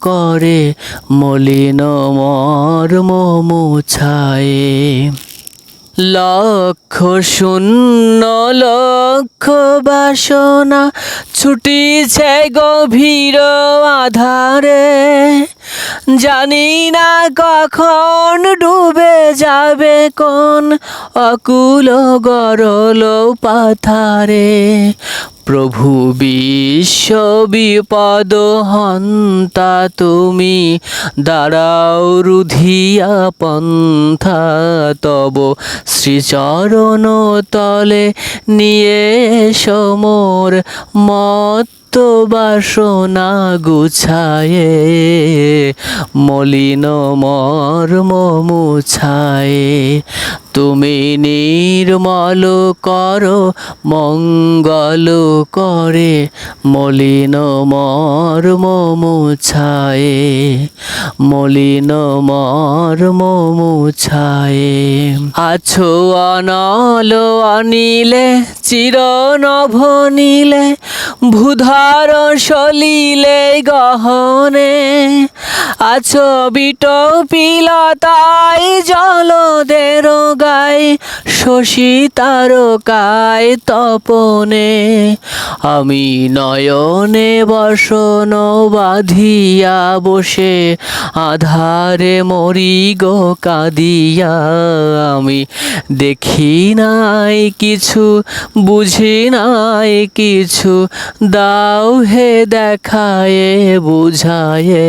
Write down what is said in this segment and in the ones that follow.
করে, মলিন মর্ম মুছায়ে। লক্ষ শূন্য, লক্ষ বাসনা ছুটিছে গভীর আধারে। জানি না কখন ডুবে যাবে কোন অকুল গরল পাথারে। প্রভু বিশ্ব বিপদ হন্তা, তুমি দাঁড়াও রুধিয়া পন্থা, তব শ্রীচরণ তলে নিয়ে সমর মত বাসনা গুছায়ে, মলিন মর্ম মুছায়ে। তুমি নির্মল করো, মঙ্গল করে, মলিন মর্ম মুছায়ে মলিন মর্ম মুছায়ে আছো অনল অনিলে, চির নভনিলে ভূধর সলিলে গহনে। আছো পিলতাই জলদের guy শশী তারকায় তপনে, আমি নয়নে বসন বাঁধিয়া বসে, আধারে মরি গো কাঁদিয়া, আমি দেখি নাই কিছু, বুঝি নাই কিছু, দাও হে দেখায়ে, বুঝায়ে,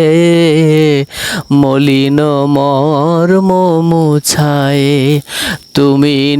মলিন মর্ম মুছায়ে, তুমি